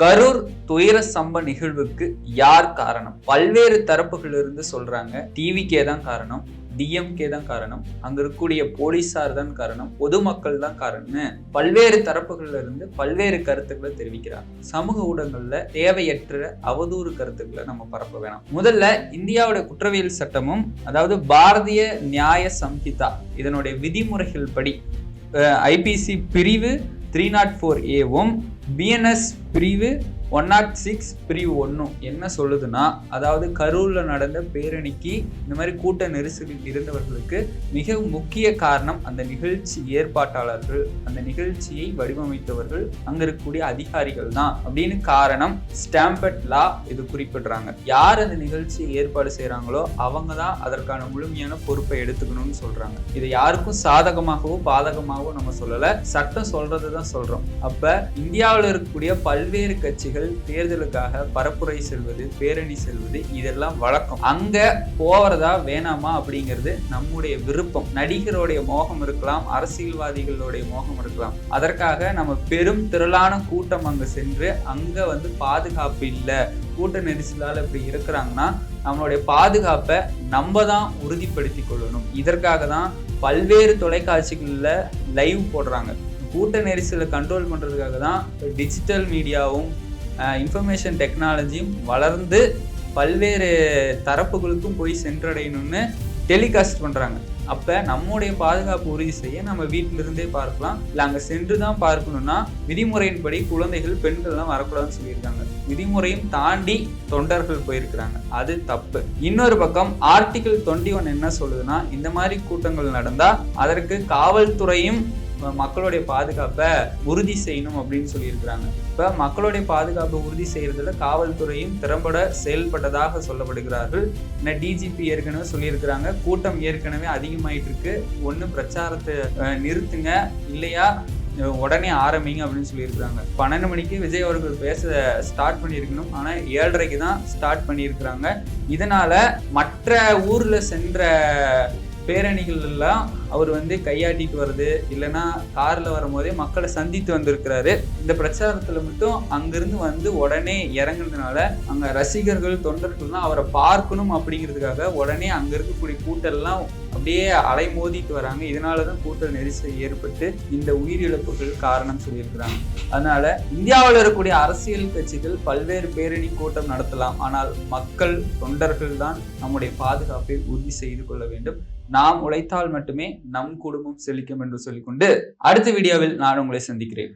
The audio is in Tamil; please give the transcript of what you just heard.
கரூர் துயர சம்ப நிகழ்வுக்கு யார் காரணம்? பல்வேறு தரப்புகளிலிருந்து சொல்றாங்க. டிவிக்கே தான் காரணம். டிஎம்கே தான் காரணம். அங்க இருக்கக்கூடிய போலீசார் தான் காரணம். பொதுமக்கள் தான் காரணம்னு பல்வேறு தரப்புகள்ல இருந்து பல்வேறு கருத்துக்களை தெரிவிக்கிறாங்க. சமூக ஊடகங்கள்ல தேவையற்ற அவதூறு கருத்துக்களை நம்ம பரப்ப வேணாம். முதல்ல இந்தியாவுடைய குற்றவியல் சட்டமும் அதாவது பாரதிய நியாய சம்ஹிதா இதனுடைய விதிமுறைகள் படி ஐபிசி பிரிவு த்ரீ நாட் ஃபோர் ஏவும் பிஎன்எஸ் பிரிவு ஒன் நாட் சிக்ஸ் பிரிவு ஒன்றும் என்ன சொல்லுதுன்னா அதாவது கரூரில் நடந்த பேரணிக்கு இந்த மாதிரி கூட்ட நெரிசலில் இருந்தவர்களுக்கு மிக முக்கிய காரணம் அந்த நிகழ்ச்சி ஏற்பாட்டாளர்கள் அந்த நிகழ்ச்சியை வடிவமைத்தவர்கள் அங்கே இருக்கக்கூடிய அதிகாரிகள் தான் அப்படின்னு காரணம் ஸ்டாம்பட் லா இது குறிப்பிடுறாங்க. யார் அந்த நிகழ்ச்சியை ஏற்பாடு செய்கிறாங்களோ அவங்க தான் அதற்கான முழுமையான பொறுப்பை எடுத்துக்கணும்னு சொல்கிறாங்க இது யாருக்கும் சாதகமாகவோ பாதகமாகவோ நம்ம சொல்லலை. சட்டம் சொல்கிறது தான் சொல்கிறோம் அப்போ இந்தியாவில் இருக்கக்கூடிய பல்வேறு கட்சிகள் தேர்தலுக்காக பரப்புரை செல்வது பேரணி செல்வது இதெல்லாம் வழக்கம். அங்க போவதா வேணாமா அப்படிங்கிறது நம்முடைய விருப்பம். நடிகருடைய மோகம் இருக்கலாம் அரசியல்வாதிகளுடைய மோகம் இருக்கலாம். அதற்காக நம்ம பெரும் திரளான கூட்டம் அங்க சென்று அங்க வந்து பாதுகாப்பு இல்லை கூட்ட நெரிசலால் இப்படி இருக்கிறாங்கன்னா நம்மளுடைய பாதுகாப்பை நம்ம தான் உறுதிப்படுத்தி கொள்ளணும். இதற்காக தான் பல்வேறு தொலைக்காட்சிகளில் லைவ் போடுறாங்க. கூட்ட நெரிசலை கண்ட்ரோல் பண்ணுறதுக்காக தான் டிஜிட்டல் மீடியாவும் இன்ஃபர்மேஷன் டெக்னாலஜியும் வளர்ந்து பல்வேறு தரப்புகளுக்கும் போய் சென்றடையணும்னு டெலிகாஸ்ட் பண்ணுறாங்க அப்போ நம்முடைய பாதுகாப்பு உறுதி செய்ய நம்ம வீட்டிலிருந்தே பார்க்கலாம். இல்லை அங்கே சென்று தான் பார்க்கணும்னா விதிமுறையின்படி குழந்தைகள் பெண்கள்லாம் வரக்கூடாதுன்னு சொல்லியிருக்காங்க. விதிமுறையும் தாண்டி தொண்டர்கள் போயிருக்கிறாங்க. அது தப்பு. இன்னொரு பக்கம் ஆர்டிகிள் டுவெண்ட்டி ஒன் என்ன சொல்லுதுன்னா இந்த மாதிரி கூட்டங்கள் நடந்தால் அதற்கு காவல்துறையும் மக்களுடைய பாதுகாப்பை உறுதி செய்யணும் அப்படின்னு சொல்லியிருக்கிறாங்க. இப்போ மக்களுடைய பாதுகாப்பை உறுதி செய்கிறதுல காவல்துறையும் திறம்பட செயல்பட்டதாக சொல்லப்படுகிறார்கள். என்ன டிஜிபி ஏற்கனவே சொல்லியிருக்கிறாங்க. கூட்டம் ஏற்கனவே அதிகமாயிட்டு இருக்கு. ஒன்று பிரச்சாரத்தை நிறுத்துங்க. இல்லையா? உடனே ஆரம்பிங்க அப்படின்னு சொல்லியிருக்கிறாங்க. பன்னெண்டு மணிக்கு விஜய் அவர்கள் பேச ஸ்டார்ட் பண்ணியிருக்கணும். ஆனால் ஏழரைக்கு தான் ஸ்டார்ட் பண்ணியிருக்கிறாங்க. இதனால மற்ற ஊரில் சென்ற பேரணிகள் எல்லாம் அவர் வந்து கையாட்டிட்டு வருது இல்லைன்னா காரில் வரும்போதே மக்களை சந்தித்து வந்திருக்கிறாரு. இந்த பிரச்சாரத்தில் மட்டும் அங்கேருந்து வந்து உடனே இறங்குனதுனால அங்கே ரசிகர்கள் தொண்டர்கள்லாம் அவரை பார்க்கணும் அப்படிங்கிறதுக்காக உடனே அங்கே இருக்கக்கூடிய கூட்டெல்லாம் அப்படியே அலைமோதிட்டு வராங்க. இதனால தான் கூட்ட நெரிசல் ஏற்பட்டு இந்த உயிரிழப்புகள் காரணம் சொல்லியிருக்கிறாங்க. அதனால இந்தியாவில் இருக்கக்கூடிய அரசியல் கட்சிகள் பல்வேறு பேரணி கூட்டம் நடத்தலாம். ஆனால் மக்கள் தொண்டர்கள் தான் நம்முடைய பாதுகாப்பை உறுதி செய்து கொள்ள வேண்டும். நாம் உழைத்தால் மட்டுமே நம் குடும்பம் செழிக்கும் என்று சொல்லிக்கொண்டு அடுத்த வீடியோவில் நான் உங்களை சந்திக்கிறேன்.